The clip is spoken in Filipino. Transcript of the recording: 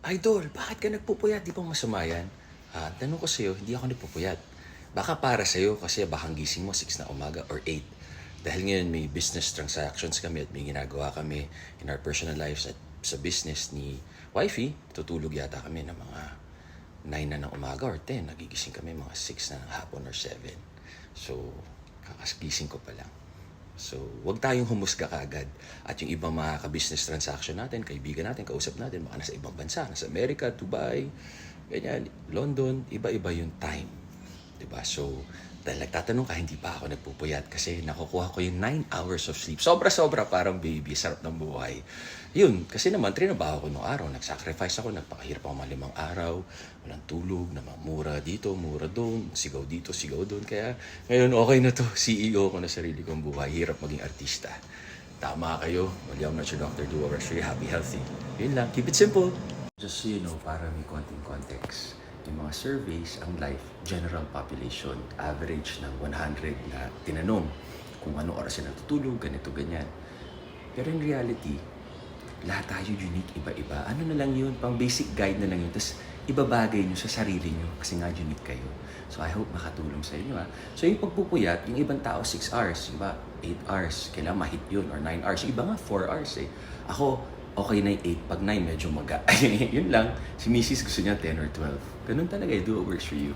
Idol, bakit ka nagpupuyat? Di ba masama yan? Ah, tanong ko sa'yo, hindi ako nagpupuyat. Baka para sa'yo kasi bakang gising mo 6 na umaga or 8. Dahil ngayon may business transactions kami at may ginagawa kami in our personal lives at sa business ni wifey, tutulog yata kami ng mga 9 na ng umaga or 10. Nagigising kami mga 6 na ng hapon or 7. So, kakasgising ko pa lang. So, wag tayong humusga kaagad. At yung ibang mga ka-business transaction natin, kaibigan natin, kausap natin, baka nasa ibang bansa, nasa Amerika, Dubai, ganyan, London, iba-iba yung time. 'Di ba So, dahil nagtatanong ka, hindi pa ako nagpupuyat kasi nakukuha ko yung 9 hours of sleep. Sobra-sobra, parang baby, sarap ng buhay. Yun, kasi naman, trinabaho ko nung araw. Nag-sacrifice ako, nagpakahirap ako mga limang araw. Walang tulog, na mura dito, mura doon, sigaw dito, sigaw doon. Kaya ngayon, okay na to. CEO ko na sarili kong buhay. Hirap maging artista. Tama kayo. Well, I'm not your doctor. Do you. Happy, healthy. Yun lang. Keep it simple. Just so you know, para may konting yung mga surveys, ang life, general population, average ng 100 na tinanong kung anong oras sila natutulog, ganito, ganyan. Pero in reality, lahat tayo unique, iba-iba. Ano na lang yun, pang basic guide na lang yun. Tapos ibabagay nyo sa sarili nyo kasi nga unique kayo. So I hope makatulong sa inyo. Ha? So yung pagpupuyat, yung ibang tao 6 hours, iba 8 hours, kailangan ma-hit yun or 9 hours. Iba nga 4 hours eh. Ako, okay na yung 8. Pag 9, medyo maga. yun lang. Si Mrs. gusto niya 10 or 12. Ganun talaga eh. Do what works for you.